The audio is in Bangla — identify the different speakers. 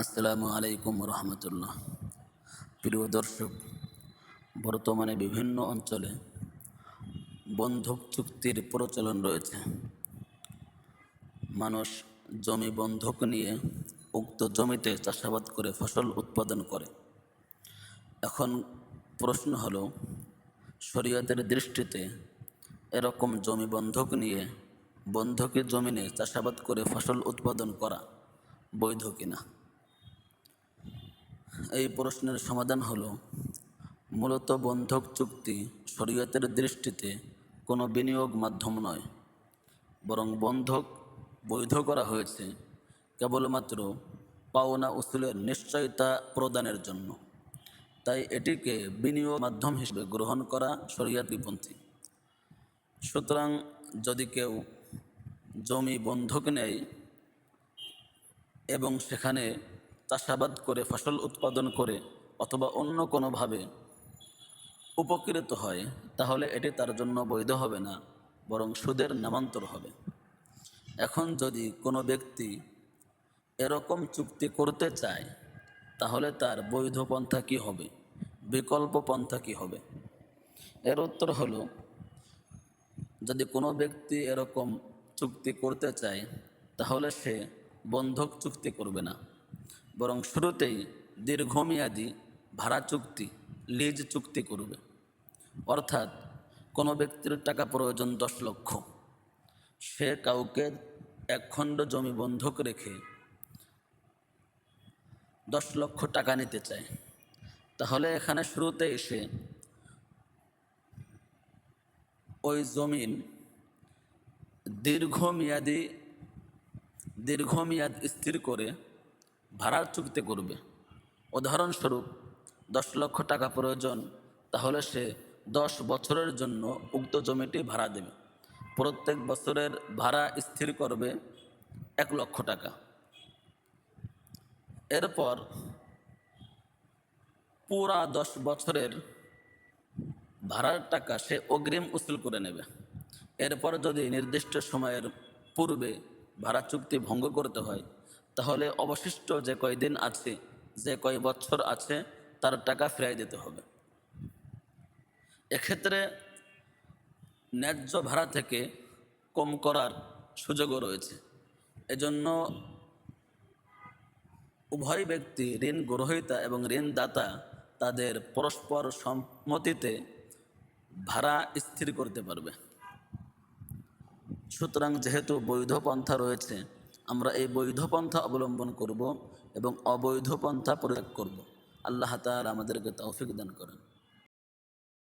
Speaker 1: আসসালামু আলাইকুম রহমতুল্লাহ। প্রিয় দর্শক, বর্তমানে বিভিন্ন অঞ্চলে বন্ধক চুক্তির প্রচলন রয়েছে। মানুষ জমি বন্ধক নিয়ে উক্ত জমিতে চাষাবাদ করে ফসল উৎপাদন করে। এখন প্রশ্ন হলো, শরীয়তের দৃষ্টিতে এরকম জমি বন্ধক নিয়ে বন্ধকের জমিনে চাষাবাদ করে ফসল উৎপাদন করা বৈধ কিনা? এই প্রশ্নের সমাধান হলো, মূলত বন্ধক চুক্তি শরীয়তের দৃষ্টিতে কোনো বিনিয়োগ মাধ্যম নয়, বরং বন্ধক বৈধ করা হয়েছে কেবলমাত্র পাওনা উসুলের নিশ্চয়তা প্রদানের জন্য। তাই এটিকে বিনিয়োগ মাধ্যম হিসেবে গ্রহণ করা শরীয়তিপন্থী সুতরাং যদি কেউ জমি বন্ধক নেয় এবং সেখানে চাষাবাদ করে, ফসল উৎপাদন করে অথবা অন্য কোনোভাবে উপকৃত হয়, তাহলে এটি তার জন্য বৈধ হবে না, বরং সুদের নামান্তর হবে। এখন যদি কোনো ব্যক্তি এরকম চুক্তি করতে চায়, তাহলে তার বৈধ পন্থা কী হবে? বিকল্প পন্থা কী হবে? এর উত্তর হলো, যদি কোনো ব্যক্তি এরকম চুক্তি করতে চায়, তাহলে সে বন্ধক চুক্তি করবে না। বরং শুরুতেই দীর্ঘমেয়াদী ভাড়া চুক্তি, লিজ চুক্তি করবে। অর্থাৎ কোনো ব্যক্তির টাকা প্রয়োজন দশ লক্ষ। সে কাউকে একখণ্ড জমি বন্ধক রেখে দশ লক্ষ টাকা নিতে চায়। তাহলে এখানে শুরুতে এসে ওই জমিন দীর্ঘমেয়াদী, দীর্ঘমেয়াদ স্থির করে ভাড়ার চুক্তি করবে। উদাহরণস্বরূপ, দশ লক্ষ টাকা প্রয়োজন, তাহলে সে দশ বছরের জন্য উক্ত জমিটি ভাড়া দেবে। প্রত্যেক বছরের ভাড়া স্থির করবে এক লক্ষ টাকা। এরপর, পুরা দশ বছরের ভাড়ার টাকা সে অগ্রিম উসুল করে নেবে। এরপর যদি নির্দিষ্ট সময়ের পূর্বে ভাড়া চুক্তি ভঙ্গ করতে হয় তাহলে অবশিষ্ট যে কয়দিন আছে, যে কয় বছর আছে, তার টাকা ফেরাই দিতে হবে। এক্ষেত্রে ন্যায্য ভাড়া থেকে কম করার সুযোগও রয়েছে। এজন্য উভয় ব্যক্তি ঋণ গ্রহীতা এবং ঋণদাতা তাদের পরস্পর সম্মতিতে ভাড়া স্থির করতে পারবে। সুতরাং যেহেতু বৈধ পন্থা রয়েছে আমরা এই বৈধ পন্থা অবলম্বন করব এবং অবৈধ পন্থা প্রয়োগ করব। আল্লাহ তাআলা আমাদেরকে তৌফিক দান করেন।